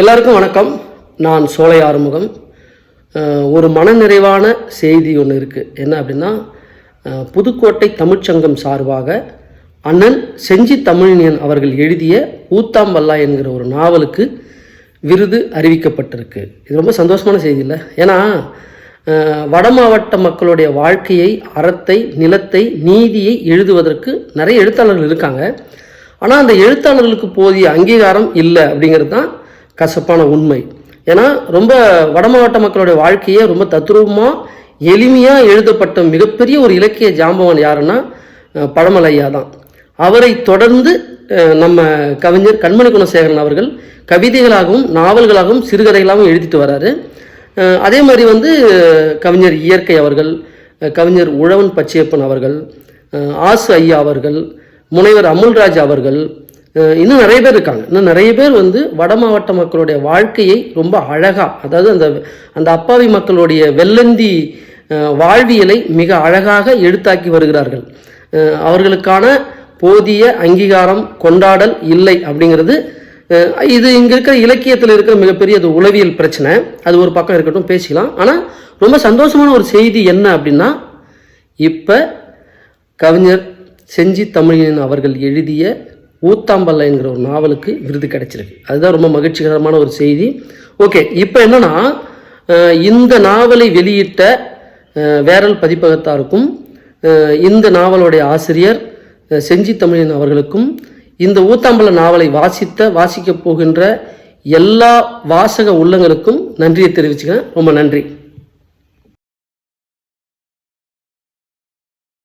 எல்லாருக்கும் வணக்கம். நான் சோலை ஆறுமுகம். ஒரு மனநிறைவான செய்தி ஒன்று இருக்குது என்ன அப்படின்னா புதுக்கோட்டை தமிழ்ச்சங்கம் சார்பாக அண்ணன் செஞ்சி தமிழினியன் அவர்கள் எழுதிய ஊத்தாம்பல்லா என்கிற ஒரு நாவலுக்கு விருது அறிவிக்கப்பட்டிருக்கு. இது ரொம்ப சந்தோஷமான செய்தி இல்லை? ஏன்னா வட மாவட்ட மக்களுடைய வாழ்க்கையை அறத்தை நிலத்தை நீதியை எழுதுவதற்கு நிறைய எழுத்தாளர்கள் இருக்காங்க. ஆனால் அந்த எழுத்தாளர்களுக்கு போதிய அங்கீகாரம் இல்லை அப்படிங்கிறது தான் கசப்பான உண்மை. ஏன்னா ரொம்ப வட மாவட்ட மக்களுடைய வாழ்க்கையை ரொம்ப தத்ரூபமாக எளிமையாக எழுதப்பட்ட மிகப்பெரிய ஒரு இலக்கிய ஜாம்பவன் யாருன்னா பழமலையா தான். அவரை தொடர்ந்து நம்ம கவிஞர் கண்மணி குணசேகரன் அவர்கள் கவிதைகளாகவும் நாவல்களாகவும் சிறுகதைகளாகவும் எழுதிட்டு வராரு. அதே மாதிரி வந்து கவிஞர் இயற்கை அவர்கள் கவிஞர் உழவன் பச்சையப்பன் அவர்கள் ஆசு ஐயா அவர்கள் முனைவர் அமுல்ராஜ் அவர்கள் இன்னும் நிறைய பேர் இருக்காங்க. இன்னும் நிறைய பேர் வந்து வட மாவட்ட மக்களுடைய வாழ்க்கையை ரொம்ப அழகாக அதாவது அந்த அந்த அப்பாவி மக்களுடைய வெள்ளந்தி வாழ்வியலை மிக அழகாக எடுத்தாக்கி வருகிறார்கள். அவர்களுக்கான போதிய அங்கீகாரம் கொண்டாடல் இல்லை அப்படிங்கிறது இது இங்கே இருக்கிற இலக்கியத்தில் இருக்கிற மிகப்பெரிய அது உளவியல் பிரச்சனை. அது ஒரு பக்கம் இருக்கட்டும் பேசிக்கலாம். ஆனால் ரொம்ப சந்தோஷமான ஒரு செய்தி என்ன அப்படின்னா இப்போ கவிஞர் செஞ்சி தமிழன் அவர்கள் எழுதிய ஊத்தாம்பல்ல என்கிற ஒரு நாவலுக்கு விருது கிடைச்சிருக்கு. அதுதான் ரொம்ப மகிழ்ச்சிகரமான ஒரு செய்தி. ஓகே இப்போ என்னென்னா இந்த நாவலை வெளியிட்ட வேரல் பதிப்பகத்தாருக்கும் இந்த நாவலுடைய ஆசிரியர் செஞ்சி தமிழன் அவர்களுக்கும் இந்த ஊத்தாம்பல நாவலை வாசித்த வாசிக்கப் போகின்ற எல்லா வாசக உள்ளங்களுக்கும் நன்றியை தெரிவிச்சுக்கிறேன். ரொம்ப நன்றி.